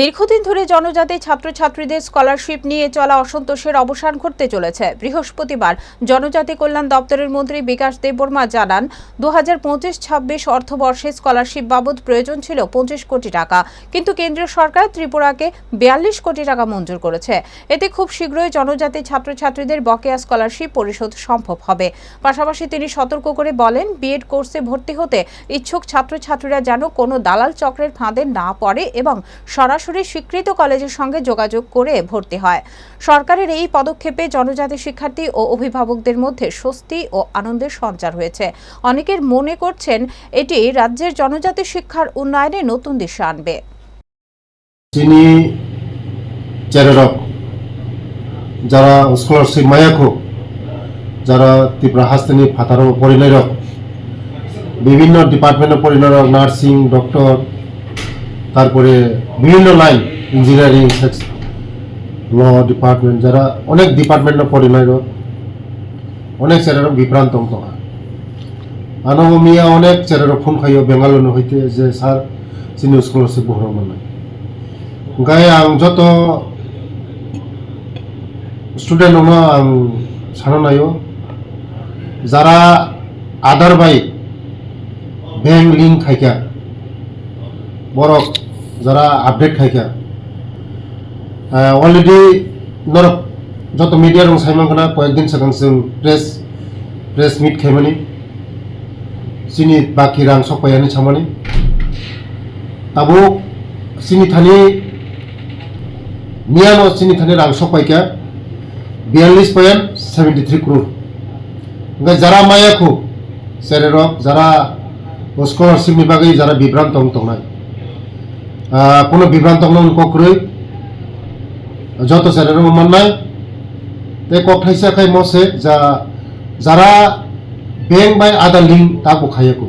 দীর্ঘদিন ধরে জনজাতি ছাত্রছাত্রীদের স্কলারশিপ নিয়ে চলা অসন্তোষের অবসান ঘটতে চলেছে। বৃহস্পতিবার জনজাতি কল্যাণ দপ্তরের মন্ত্রী বিকাশ দেববর্মা জানান দু হাজার পঁচিশ ছাব্বিশ অর্থবর্ষে স্কলারশিপ বাবদ প্রয়োজন ছিল পঁচিশ কোটি টাকা। কিন্তু কেন্দ্রীয় সরকার ত্রিপুরাকে বিয়াল্লিশ কোটি টাকা মঞ্জুর করেছে। এতে খুব শীঘ্রই জনজাতি ছাত্রছাত্রীদের বকেয়া স্কলারশিপ পরিশোধ সম্ভব হবে। পাশাপাশি তিনি সতর্ক করে বলেন, বিএড কোর্সে ভর্তি হতে ইচ্ছুক ছাত্রছাত্রীরা যেন কোনো দালাল চক্রের ফাঁদে না পড়ে এবং সরাসরি স্বীকৃত কলেজের সঙ্গে যোগাযোগ করে ভর্তি হয়। সরকারের এই পদক্ষেপে জনজাতি শিক্ষার্থী ও অভিভাবকদের মধ্যে স্বস্তি ও আনন্দের সঞ্চার হয়েছে। অনেকের মনে করছেন এটি রাজ্যের জনজাতি শিক্ষার উন্নয়নে নতুন দিশা আনবে। যিনি যারা স্কলারশিপ মায়াকো যারা ত্রিপুরা হাস্তানি ফাতারো পরিণয়রক, বিভিন্ন ডিপার্টমেন্টের পরিণয়রক নার্সিং ডক্টর তারপরে বিভিন্ন লাইন ইঞ্জিনিয়ারিং ল ডিপার্টমেন্ট যারা অনেক ডিপার্টমেন্টে পরিণয় অনেক চেরার বিভ্রান্ত দঙা আনো মিয়া অনেক চেরার ফোন খাইও বেঙ্গালুরু হইতে যে, স্যার সিনিয়র স্কলারশিপ বহর মানে গায়ে আং যত স্টুডেন্ট অনো আং সানানায়ও যারা আদার বাই ব্যাংক লিঙ্ক খাইকা বরফ যারা আপডেট খাইকা অলরেডি নরক যত মিডিয়া রং সাইমানখানা কয়েকদিন সেখান जों প্রেস প্রেস মিট খাইমানি सिनि बाखि रां सकायानो सामानि ताबो सिनि थानि नियानो सिनि थानि रां सकायका বিয়াল্লিশ পয়েন্ট সেভেন্টি থ্রি ক্রোর ओमफ्राय যারা मायाखौ जेरै रक যারা স্কলারশিপनि बागै যারা বিভ্রান্ত দं दंनाय কোনো বিভ্রান্তমূলক কক্রই যত সেরের মোমান্নায় তাই কক থাইসা খাই মসে, যা যারা ব্যাংক বাই আদা লিং তা বখাইয়াকো